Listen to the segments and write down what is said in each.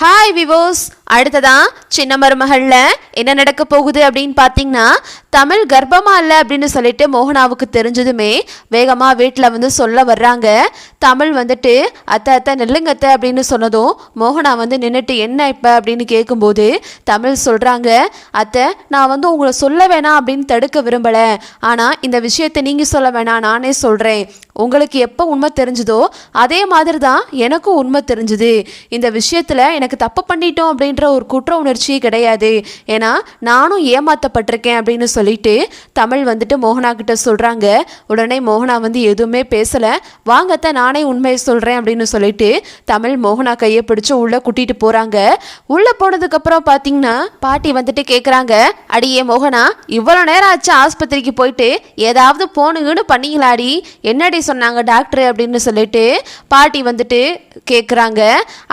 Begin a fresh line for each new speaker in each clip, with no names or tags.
Hi விவோஸ் அடுத்ததான் சின்ன மருமகளில் என்ன நடக்க போகுது அப்படின்னு பார்த்தீங்கன்னா தமிழ் கர்ப்பமாக இல்லை அப்படின்னு சொல்லிட்டு மோகனாவுக்கு தெரிஞ்சதுமே வேகமாக வீட்டில் வந்து சொல்ல வர்றாங்க. தமிழ் வந்துட்டு அத்தை அத்தை நில்லுங்க அத்தை அப்படின்னு சொன்னதும் மோகனா வந்து நின்றுட்டு என்ன இப்போ? அப்படின்னு கேட்கும்போது தமிழ் சொல்கிறாங்க அத்தை நான் வந்து உங்களை சொல்ல வேணாம் அப்படின்னு தடுக்க விரும்பலை. ஆனால் இந்த விஷயத்தை நீங்கள் சொல்ல வேணாம் நானே சொல்கிறேன் உங்களுக்கு எப்போ உண்மை தெரிஞ்சுதோ அதே மாதிரி தான் எனக்கும் உண்மை தெரிஞ்சுது. இந்த விஷயத்தில் எனக்கு எனக்கு தப்பு பண்ணிட்டோம் அப்படின்ற ஒரு குற்ற உணர்ச்சியே கிடையாது. ஏன்னா நானும் ஏமாத்தப்பட்டிருக்கேன் அப்படின்னு சொல்லிட்டு தமிழ் வந்துட்டு மோகனா கிட்ட சொல்கிறாங்க உடனே மோகனா வந்து எதுவுமே பேசலை. வாங்கத்த நானே உண்மையை சொல்கிறேன் அப்படின்னு சொல்லிட்டு தமிழ் மோகனா கையை பிடிச்சி உள்ளே கூட்டிகிட்டு போகிறாங்க உள்ளே போனதுக்கப்புறம் பார்த்தீங்கன்னா பாட்டி வந்துட்டு கேட்குறாங்க அடியே மோகனா இவ்வளோ நேரம் ஆச்சு ஆஸ்பத்திரிக்கு போயிட்டு? ஏதாவது போனுங்கன்னு பண்ணீங்களாடி? என்னடி சொன்னாங்க டாக்டர்? அப்படின்னு சொல்லிட்டு பாட்டி வந்துட்டு கேட்குறாங்க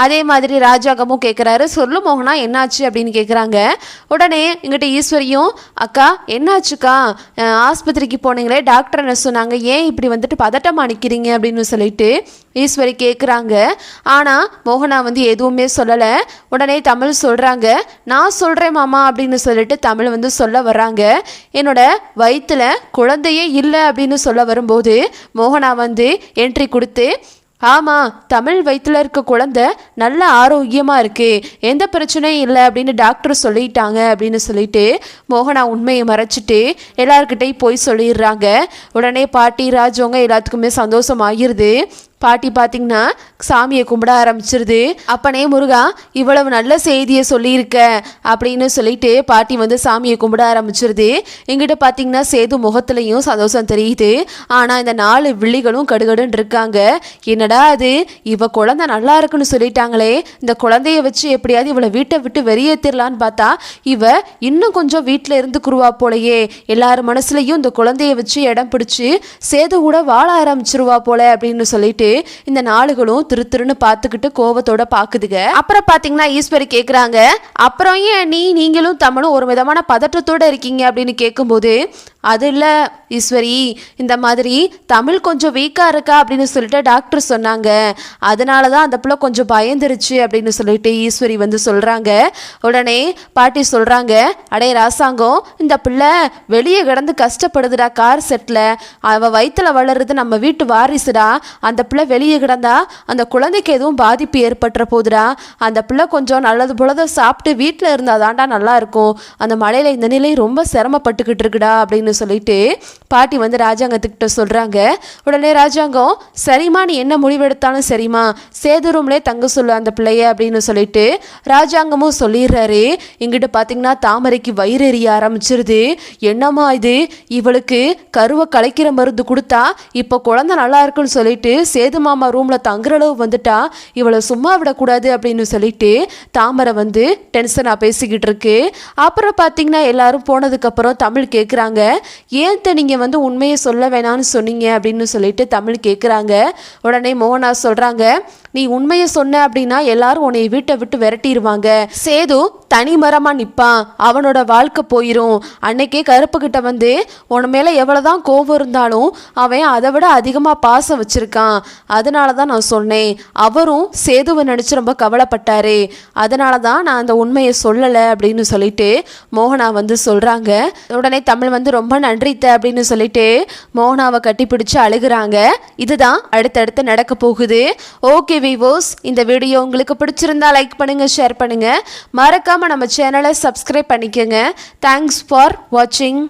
அதே மாதிரி பக்கமும் கேட்குறாரு சொல்லு மோகனா என்னாச்சு அப்படின்னு கேட்குறாங்க உடனே இங்கிட்ட ஈஸ்வரியும் அக்கா என்னாச்சுக்கா? ஆஸ்பத்திரிக்கு போனீங்களே டாக்டர் என்ன சொன்னாங்க? ஏன் இப்படி வந்துட்டு பதட்டமாக நிற்கிறீங்க அப்படின்னு சொல்லிட்டு ஈஸ்வரி கேட்குறாங்க ஆனால் மோகனா வந்து எதுவுமே சொல்லலை. உடனே தமிழ் சொல்கிறாங்க நான் சொல்கிறேன் மாமா அப்படின்னு சொல்லிட்டு தமிழ் வந்து சொல்ல வர்றாங்க. என்னோட வயிற்றுல குழந்தையே இல்லை அப்படின்னு சொல்ல வரும்போது மோகனா வந்து என்ட்ரி கொடுத்து ஆமாம் தமிழ் வயிற்றில் இருக்க குழந்தை நல்ல ஆரோக்கியமாக இருக்கு. எந்த பிரச்சனையும் இல்லை அப்படின்னு டாக்டர் சொல்லிட்டாங்க அப்படின்னு சொல்லிட்டு மோகனா உண்மையை மறைச்சிட்டு எல்லாருக்கிட்டையும் போய் சொல்லிடுறாங்க. உடனே பாட்டி ராஜவங்க எல்லாத்துக்குமே சந்தோஷம் ஆகிருது பாட்டி பார்த்தீங்கன்னா சாமியை கும்பிட ஆரம்பிச்சிருது. அப்பனே முருகா இவ்வளவு நல்ல செய்தியை சொல்லியிருக்க அப்படின்னு சொல்லிட்டு பாட்டி வந்து சாமியை கும்பிட ஆரம்பிச்சிருது. எங்கிட்ட பார்த்தீங்கன்னா சேது முகத்துலையும் சந்தோஷம் தெரியுது. ஆனால் இந்த நாலு விழிகளும் கடுகடுன்னு இருக்காங்க. என்னடா அது? இவ குழந்தை நல்லா இருக்குன்னு சொல்லிட்டாங்களே. இந்த குழந்தைய வச்சு எப்படியாவது இவளை வீட்டை விட்டு வெளியேற்றிடலான்னு பார்த்தா இவ இன்னும் கொஞ்சம் வீட்டில் இருந்துக்குருவா போலயே. எல்லார் மனசுலையும் இந்த குழந்தைய வச்சு இடம் பிடிச்சி சேது கூட வாழ ஆரம்பிச்சிருவா போல அப்படின்னு சொல்லிட்டு இந்த நாளுகளும் திரு திருன்னு பார்த்துக்கிட்டு கோவத்தோட பாக்குதுங்க அப்புறம் பாத்தீங்கன்னா ஈஸ்வரி கேக்குறாங்க அப்புறம் ஏன் நீ நீங்களும் தமிழும் ஒரு விதமான பதற்றத்தோட இருக்கீங்க? அப்படின்னு கேட்கும்போது அது இல்லை ஈஸ்வரி இந்த மாதிரி தமிழ் கொஞ்சம் வீக்காக இருக்கா? அப்படின்னு சொல்லிட்டு டாக்டர் சொன்னாங்க. அதனால தான் அந்த பிள்ளை கொஞ்சம் பயந்துருச்சு அப்படின்னு சொல்லிட்டு ஈஸ்வரி வந்து சொல்கிறாங்க உடனே பாட்டி சொல்கிறாங்க அடே ராசாங்கம் இந்த பிள்ளை வெளியே கிடந்து கஷ்டப்படுதுடா கார் செட்டில் அவள் வயிற்றுல வளருது நம்ம வீட்டு வாரிசுடா. அந்த பிள்ளை வெளியே கிடந்தா அந்த குழந்தைக்கு எதுவும் பாதிப்பு ஏற்பட்டுற போதுடா. அந்த பிள்ளை கொஞ்சம் நல்லது போலதை சாப்பிட்டு வீட்டில் இருந்தால் தாண்டா நல்லா இருக்கும். அந்த மழையில் இந்த நிலை ரொம்ப சிரமப்பட்டுக்கிட்டு இருக்குடா அப்படின்னு சொல்லிட்டு பாட்டி வந்து ராஜாங்கத்துக்கிட்ட சொல்கிறாங்க உடனே ராஜாங்கம் சரிம்மா நீ என்ன முடிவெடுத்தாலும் சரிம்மா. சேது ரூம்லே தங்க சொல்லு அந்த பிள்ளைய அப்படின்னு சொல்லிட்டு ராஜாங்கமும் சொல்லிடுறாரு. எங்கிட்ட பார்த்தீங்கன்னா தாமரைக்கு வயிறு எறிய ஆரம்பிச்சிருது. என்னம்மா இது? இவளுக்கு கருவை கலைக்கிற மருந்து கொடுத்தா இப்போ குழந்தை நல்லா இருக்குன்னு சொல்லிட்டு சேது மாமா ரூமில் தங்குற அளவு வந்துட்டா. இவளை சும்மா விடக்கூடாது அப்படின்னு சொல்லிட்டு தாமரை வந்து டென்ஷனாக பேசிக்கிட்டு இருக்கு. அப்புறம் பார்த்தீங்கன்னா எல்லாரும் போனதுக்கப்புறம் தமிழ் கேட்குறாங்க ஏன்த்த நீங்கள் வந்து உண்மையை சொல்ல வேணாம்னு சொன்னீங்க அப்படின்னு சொல்லிட்டு தமிழ் கேட்குறாங்க உடனே மோகனா சொல்கிறாங்க நீ உண்மையை சொன்ன அப்படின்னா எல்லாரும் உன்னை வீட்டை விட்டு விரட்டிடுவாங்க சேது தனி மரமாக நிற்பான் அவனோட வாழ்க்கை போயிடும் அன்னைக்கே கருப்பு கிட்ட வந்து உன் மேலே எவ்வளோதான் கோபம் இருந்தாலும் அவன் அதை விட அதிகமாக பாசம் வச்சிருக்கான். அதனால தான் நான் சொன்னேன். அவரும் சேதுவை நினச்சி ரொம்ப கவலைப்பட்டாரு. அதனால தான் நான் அந்த உண்மையை சொல்லலை அப்படின்னு சொல்லிட்டு மோகனா வந்து சொல்கிறாங்க உடனே தமிழ் வந்து ரொம்ப நன்றித்த அப்படின்னு சொல்லிட்டு மோகனாவை கட்டிப்பிடிச்சு அழுகுறாங்க. இதுதான் அடுத்தடுத்து நடக்க போகுது. ஓகே விவோஸ் இந்த வீடியோ உங்களுக்கு பிடிச்சிருந்தா லைக் பண்ணுங்க ஷேர் பண்ணுங்க. மறக்காம நம்ம சேனலை சப்ஸ்கிரைப் பண்ணிக்கோங்க. தேங்க்ஸ் ஃபார் வாட்சிங்